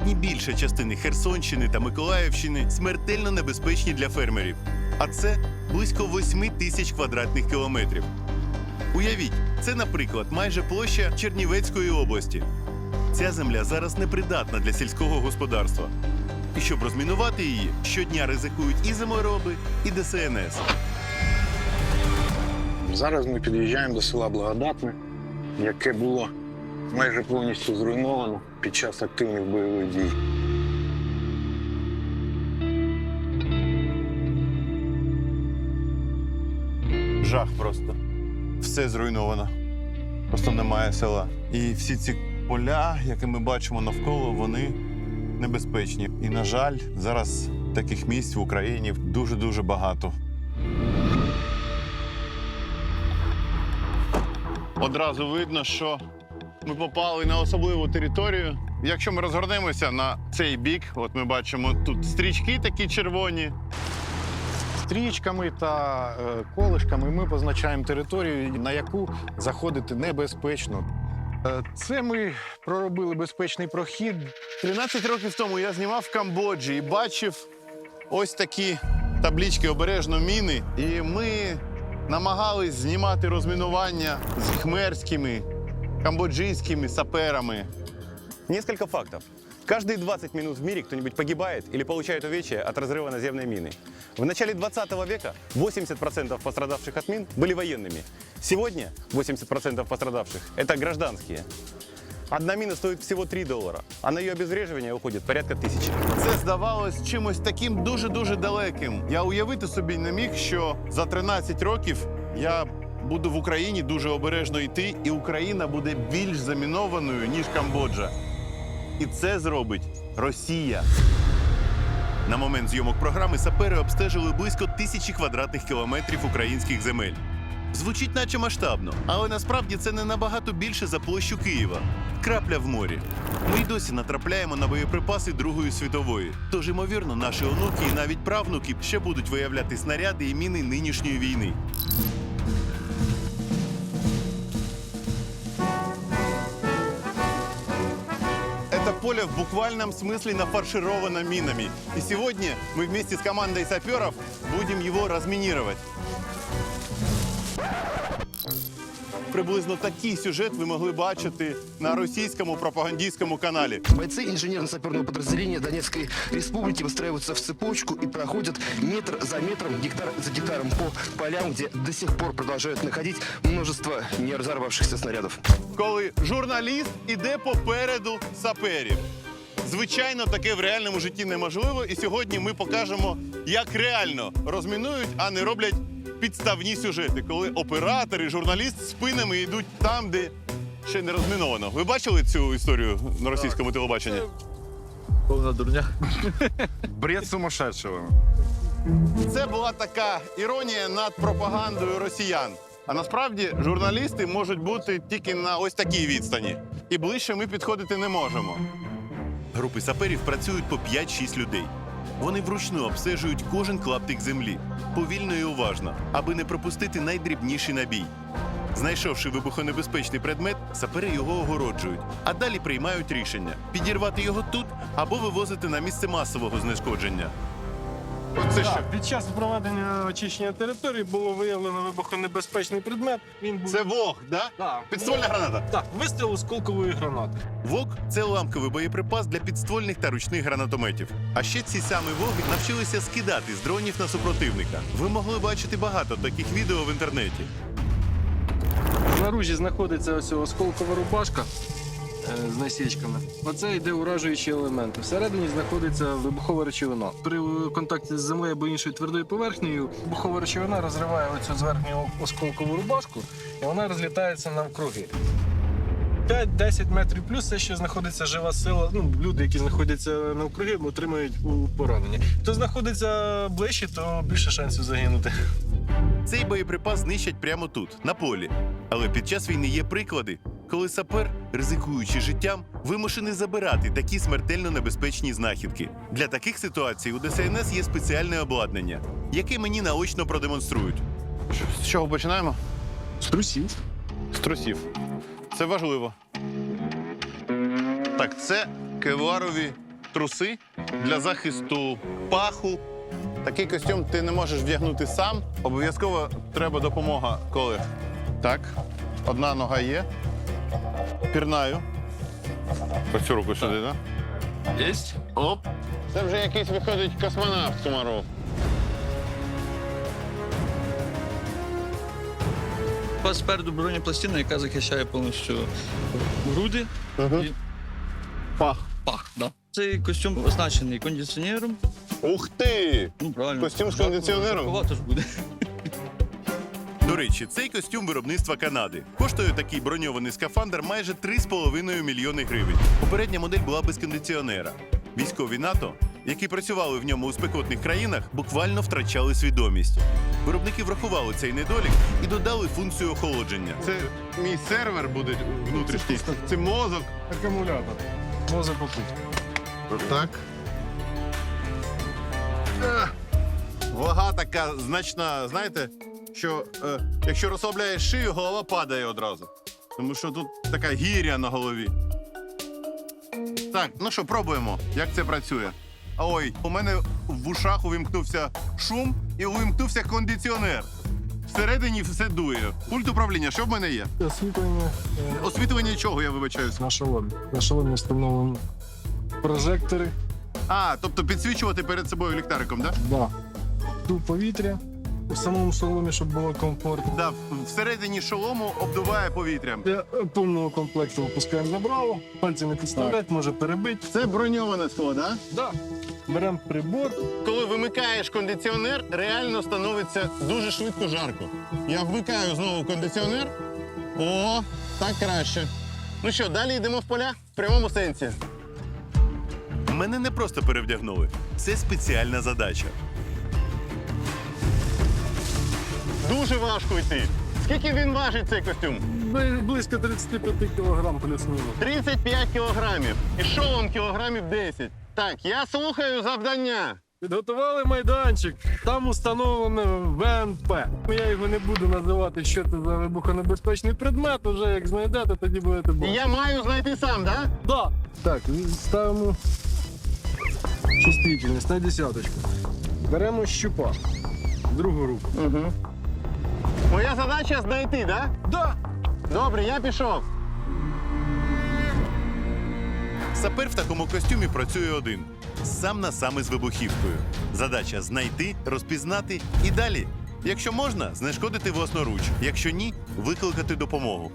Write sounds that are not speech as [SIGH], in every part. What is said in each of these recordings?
Сьогодні більша частина Херсонщини та Миколаївщини смертельно небезпечні для фермерів. А це близько 8 тисяч квадратних кілометрів. Уявіть, це, наприклад, майже площа Чернівецької області. Ця земля зараз непридатна для сільського господарства. І щоб розмінувати її, щодня ризикують і зимороби, і ДСНС. Зараз ми під'їжджаємо до села Благодатне, яке було майже повністю зруйновано під час активних бойових дій. Жах просто. Все зруйновано. Просто немає села. І всі ці поля, які ми бачимо навколо, вони небезпечні. І, на жаль, зараз таких місць в Україні дуже-дуже багато. Одразу видно, що ми попали на особливу територію. Якщо ми розгорнемося на цей бік, от ми бачимо тут стрічки такі червоні, Стрічками та е, колишками ми позначаємо територію, на яку заходити небезпечно. Е, Це ми проробили безпечний прохід. 13 років тому я знімав в Камбоджі і бачив ось такі таблічки обережно міни. І ми намагались знімати розмінування з хмерськими камбоджийськими саперами. Несколько фактов. Каждые 20 минут в мире кто-нибудь погибает или получает увечья от разрыва наземной мины. В начале 20 века 80% пострадавших от мин были военными. Сегодня 80% пострадавших – это гражданские. Одна мина стоит всего 3 доллара, а на ее обезвреживание уходит порядка тысячи. Це здавалось чимось таким дуже-дуже далеким. Я уявити собі не міг, що за 13 років я буду в Україні дуже обережно йти, і Україна буде більш замінованою, ніж Камбоджа. І це зробить Росія. На момент зйомок програми сапери обстежили близько тисячі квадратних кілометрів українських земель. Звучить наче масштабно, але насправді це не набагато більше за площу Києва. Крапля в морі. Ми й досі натрапляємо на боєприпаси Другої світової. Тож, ймовірно, наші онуки і навіть правнуки ще будуть виявляти снаряди і міни нинішньої війни. Поле в буквальном смысле нафаршировано минами. И сегодня мы вместе с командой саперов будем его разминировать. Приблизно такий сюжет ви могли бачити на російському пропагандистському каналі. Бойцы инженерно-саперного подразделения Донецкой Республики выстраиваются в цепочку и проходят метр за метром, гектар за гектаром по полям, где до сих пор продолжают находить множество не разорвавшихся снарядов. коли журналіст іде попереду саперів. Звичайно, таке в реальному житті неможливо, і сьогодні ми покажемо, як реально розмінують, а не роблять підставні сюжети, коли оператор і журналіст спинами йдуть там, де ще не розміновано. Ви бачили цю історію на російському телебаченні? Повна дурня. [LAUGHS] Бред сумасшедшего. Це була така іронія над пропагандою росіян. А насправді журналісти можуть бути тільки на ось такій відстані. І ближче ми підходити не можемо. Групи саперів працюють по 5-6 людей. Вони вручну обстежують кожен клаптик землі, повільно і уважно, аби не пропустити найдрібніший набій. Знайшовши вибухонебезпечний предмет, сапери його огороджують, а далі приймають рішення підірвати його тут або вивозити на місце масового знешкодження. Оце що? Під час проведення очищення території було виявлено вибухонебезпечний предмет. Він був Це вог, да? Так. Підствольна граната. Так, вистріл осколкової гранати. ВОК це ламковий боєприпас для підствольних та ручних гранатометів. А ще ці самі воги навчилися скидати з дронів на супротивника. Ви могли бачити багато таких відео в інтернеті. Знаружі знаходиться ось осколкова рубашка з насічками. Оце йде уражуючі елементи. Всередині знаходиться вибухова речовина. При е, контакті з землею або іншою твердою поверхнею вибухова речовина розриває оцю зверхню осколкову рубашку і вона розлітається навкруги. 5-10 метрів плюс це ще знаходиться жива сила. Ну, люди, які знаходяться навкруги, отримують у поранення. Хто знаходиться ближче, то більше шансів загинути. Цей боєприпас знищать прямо тут, на полі. Але під час війни є приклади, коли сапер, ризикуючи життям, вимушений забирати такі смертельно небезпечні знахідки. Для таких ситуацій у ДСНС є спеціальне обладнання, яке мені наочно продемонструють. З чого починаємо? З трусів. З трусів. Це важливо. Так, це кевларові труси для захисту паху. Такий костюм ти не можеш вдягнути сам. Обов'язково треба допомога колег. Так, одна нога є. Пірнаю. По цю руку сюди, так? Єсть. Оп. Це вже якийсь виходить космонавт Комаров. У вас спереду бронепластина, яка захищає повністю груди і Пах. пах. Да. Цей костюм оснащений кондиціонером. Ух ти! Ну, правильно. Костюм з кондиціонером? жаркувато ж буде. До речі, цей костюм виробництва Канади. Коштує такий броньований скафандр майже 3,5 мільйони гривень. Попередня модель була без кондиціонера. Військові НАТО, які працювали в ньому у спекотних країнах, буквально втрачали свідомість. Виробники врахували цей недолік і додали функцію охолодження. Це мій сервер буде внутрішній. Це мозок. Акумулятор. Мозок попут. Так. Вага така значна, знаєте, що е, якщо розслабляєш шию, голова падає одразу. Тому що тут така гіря на голові. Так, ну що, пробуємо, як це працює. Ой, у мене в ушах увімкнувся шум і увімкнувся кондиціонер. Всередині все дує. Пульт управління, що в мене є? Освітлення Освітлення чого, я вибачаюсь. на шоломі. На шоломі встановлені прожектори. А, тобто підсвічувати перед собою ліхтариком, так? Да? Да. Тут повітря у самому шоломі, щоб було комфортно. Да, всередині шолому обдуває повітрям. Для повного комплекту випускаємо забрало, пальці не може перебити. Це броньоване скло, да? Да. Беремо прибор. Коли вимикаєш кондиціонер, реально становиться дуже швидко жарко. Я вмикаю знову кондиціонер. О, так краще. Ну що, далі йдемо в поля в прямому сенсі. Мене не просто перевдягнули. Це спеціальна задача. Дуже важко йти. Скільки він важить цей костюм? Близько 35 кг плюс-мінус. 35 кілограмів. І шолом кілограмів 10. Так, я слухаю завдання. Підготували майданчик. Там установлено ВНП. Я його не буду називати, що це за вибухонебезпечний предмет. Уже як знайдете, тоді будете бачити. я маю знайти сам, так? Да? Да. Так, ставимо чувствительність на десяточку. Беремо щупа. Другу руку. Угу. Моя задача знайти, да? Да. Добре, я пішов. Сапер в такому костюмі працює один. Сам на сам із вибухівкою. Задача знайти, розпізнати і далі. Якщо можна, знешкодити власноруч. Якщо ні, викликати допомогу.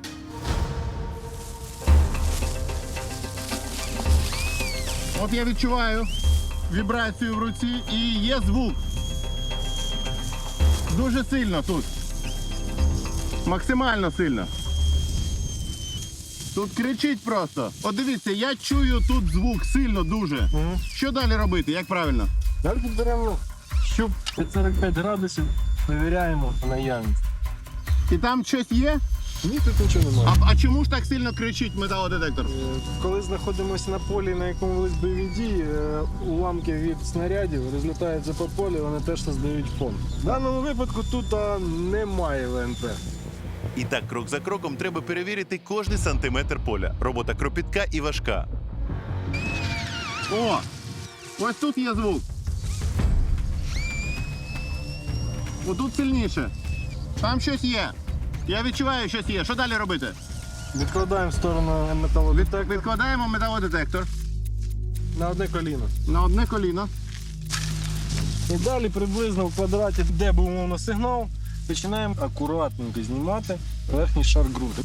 От я відчуваю вібрацію в руці і є звук. Дуже сильно тут. Максимально сильно. Тут кричить просто. От дивіться, я чую тут звук сильно дуже. Що далі робити? Як правильно? Далі беремо щуп під 45 градусів, перевіряємо наявність. І там щось є? Ні, тут нічого немає. А, а чому ж так сильно кричить металодетектор? Е, Коли знаходимося на полі, на якому велись бойові дії, е, уламки від снарядів розлітаються по полі, вони теж создають фон. В даному випадку тут а, немає ВНП. І так, крок за кроком, треба перевірити кожний сантиметр поля. Робота кропітка і важка. О! Ось тут є звук. Отут сильніше. Там щось є. Я відчуваю, щось є. Що далі робити? Відкладаємо в сторону металодетектор Відкладаємо металодетектор на одне коліно. на одне коліно. І далі приблизно в квадраті, де був умовно сигнал, починаємо акуратненько знімати верхній шар груди.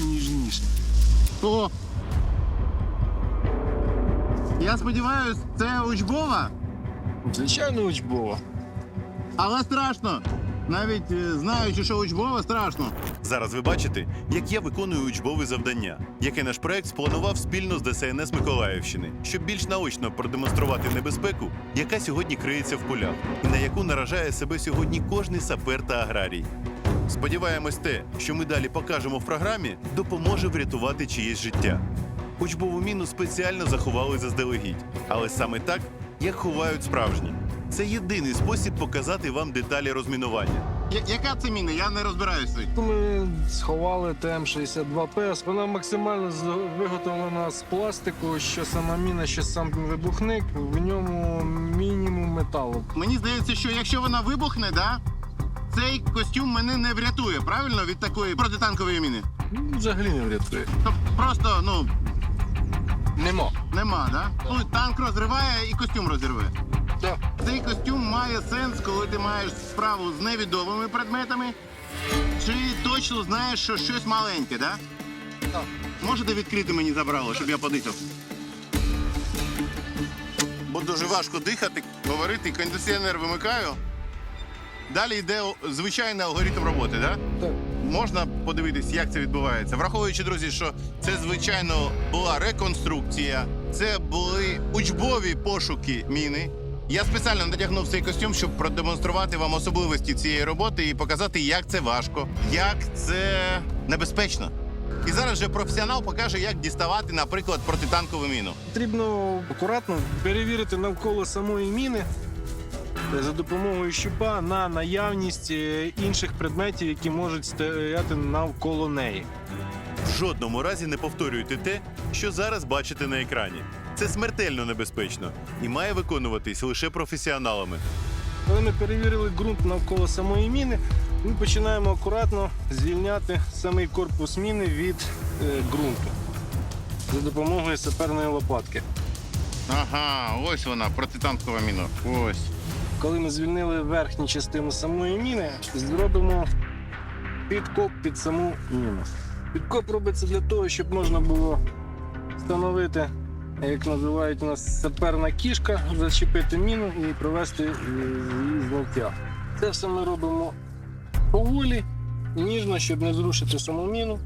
Ніжніше. О! Я сподіваюся, це учбова, Звичайно, учбова. але страшно. Навіть е, знаючи, що учбова, страшно. Зараз ви бачите, як я виконую учбове завдання, яке наш проект спланував спільно з ДСНС Миколаївщини, щоб більш наочно продемонструвати небезпеку, яка сьогодні криється в полях, і на яку наражає себе сьогодні кожний сапер та аграрій. Сподіваємось, те, що ми далі покажемо в програмі, допоможе врятувати чиєсь життя. Учбову міну спеціально заховали заздалегідь, але саме так, як ховають справжні. Це єдиний спосіб показати вам деталі розмінування. Я- яка це міна? Я не розбираюся. Ми сховали ТМ-62П. Вона максимально виготовлена з пластику, що сама міна, що сам вибухник. В ньому мінімум металу. Мені здається, що якщо вона вибухне, да, цей костюм мене не врятує, правильно, від такої протитанкової міни? Ну, Взагалі не врятує. Тобто просто, ну, Нема. нема, да? Ну, танк розриває і костюм розірве. Так. Цей костюм має сенс, коли ти маєш справу з невідомими предметами, чи точно знаєш, що щось маленьке, да? Так. Можете відкрити мені забрало, щоб я подихав? Бо дуже важко дихати, говорити, кондиціонер вимикаю. Далі йде звичайний алгоритм роботи, да? Так. Можна подивитись, як це відбувається. Враховуючи, друзі, що це звичайно була реконструкція, це були учбові пошуки міни. Я спеціально надягнув цей костюм, щоб продемонструвати вам особливості цієї роботи і показати, як це важко, як це небезпечно. І зараз же професіонал покаже, як діставати, наприклад, протитанкову міну. Потрібно акуратно перевірити навколо самої міни е, за допомогою щупа на наявність е, інших предметів, які можуть стояти навколо неї. В жодному разі не повторюйте те, що зараз бачите на екрані. Це смертельно небезпечно і має виконуватись лише професіоналами. Коли ми перевірили ґрунт навколо самої міни, ми починаємо акуратно звільняти самий корпус міни від е, ґрунту за допомогою саперної лопатки. Ага, ось вона, протитанкова міна. Ось. Коли ми звільнили верхню частину самої міни, зробимо підкоп під саму міну. Підкоп робиться для того, щоб можна було встановити, як називають у нас саперна кішка, зачепити міну і провести е, її зняття. Це все ми робимо поволі, ніжно, щоб не зрушити саму міну.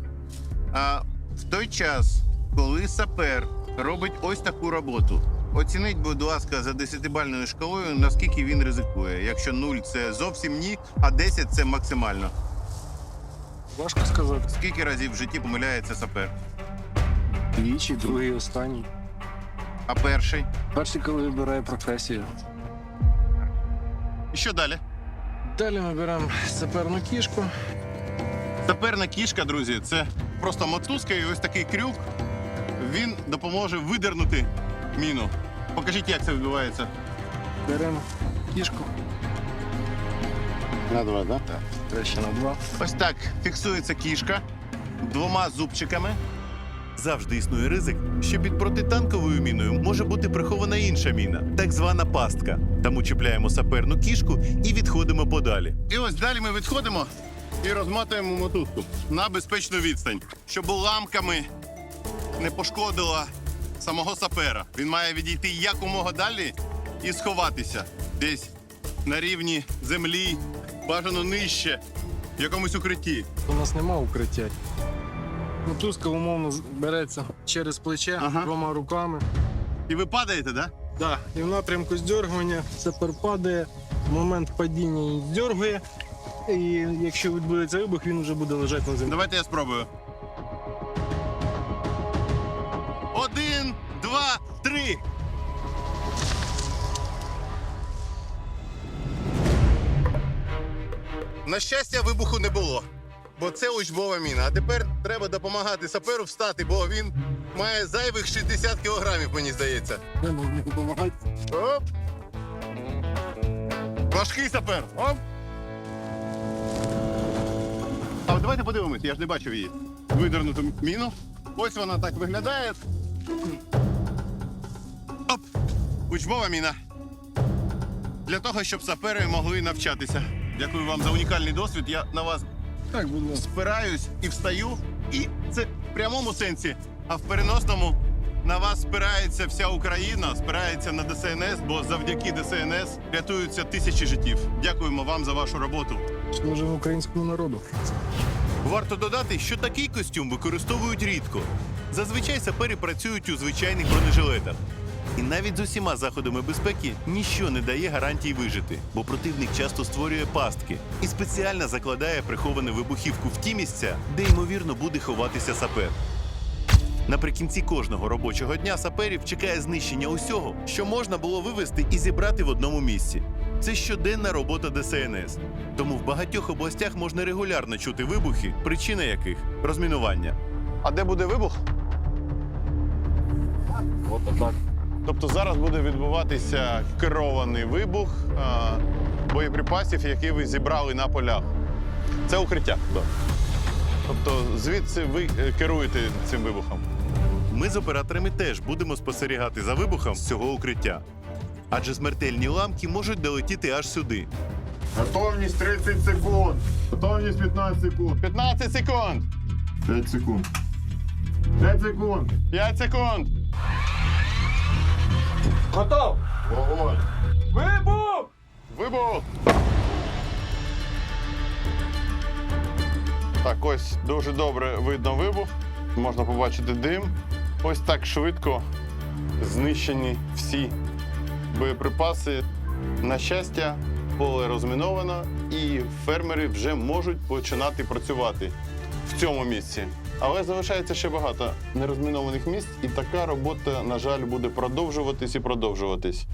А в той час, коли сапер робить ось таку роботу, оцініть, будь ласка, за 10-бальною шкалою, наскільки він ризикує. Якщо 0 – це зовсім ні, а 10 – це максимально. Важко сказати. Скільки разів в житті помиляється сапер? Двічі, другий, останній. А перший? Перший, коли вибирає професію. І що далі? Далі ми беремо саперну кішку. Саперна кішка, друзі, це просто мотузка і ось такий крюк. Він допоможе видернути міну. Покажіть, як це відбувається. Беремо кішку. На два, так? Так. Краще на два. Ось так фіксується кішка двома зубчиками. Завжди існує ризик, що під протитанковою міною може бути прихована інша міна, так звана пастка. Тому чіпляємо саперну кішку і відходимо подалі. І ось далі ми відходимо і розмотуємо мотузку на безпечну відстань, щоб уламками не пошкодила самого сапера. Він має відійти якомога далі і сховатися десь на рівні землі, бажано нижче, в якомусь укритті. У нас нема укриття. Мотузка умовно береться через плече Ага. двома руками. І ви падаєте, так? Да? Да. І в напрямку здергування сапер падає, в момент падіння її здергує. І якщо відбудеться вибух, він вже буде лежати на землі. Давайте я спробую. Один, два, три. На щастя, вибуху не було, бо це учбова міна. А тепер треба допомагати саперу встати, бо він має зайвих 60 кілограмів, мені здається. Оп! Важкий сапер. Оп! А от давайте подивимось, я ж не бачив її. Видернуту міну. Ось вона так виглядає. Оп! Учбова міна. Для того, щоб сапери могли навчатися. Дякую вам за унікальний досвід. Я на вас Так, будь ласка. спираюсь і встаю. І це в прямому сенсі, а в переносному на вас спирається вся Україна, спирається на ДСНС, бо завдяки ДСНС рятуються тисячі життів. Дякуємо вам за вашу роботу. Служимо українському народу. Варто додати, що такий костюм використовують рідко. Зазвичай сапери працюють у звичайних бронежилетах. І навіть з усіма заходами безпеки ніщо не дає гарантій вижити, бо противник часто створює пастки і спеціально закладає приховану вибухівку в ті місця, де ймовірно буде ховатися сапер. Наприкінці кожного робочого дня саперів чекає знищення усього, що можна було вивезти і зібрати в одному місці. Це щоденна робота ДСНС. Тому в багатьох областях можна регулярно чути вибухи, причина яких розмінування. А де буде вибух? От так. Тобто зараз буде відбуватися керований вибух а, боєприпасів, які ви зібрали на полях. Це укриття. Тобто звідси ви е, керуєте цим вибухом. Ми з операторами теж будемо спостерігати за вибухом з цього укриття. Адже смертельні ламки можуть долетіти аж сюди. Готовність 30 секунд. Готовність 15 секунд. 15 секунд! 5 секунд. 5 секунд. 5 секунд! Готов! Вогонь. Вибух! Вибух! Так, ось дуже добре видно вибух. Можна побачити дим. Ось так швидко знищені всі боєприпаси. На щастя, поле розміновано, і фермери вже можуть починати працювати в цьому місці. Але залишається ще багато нерозмінованих місць, і така робота, на жаль, буде продовжуватись і продовжуватись.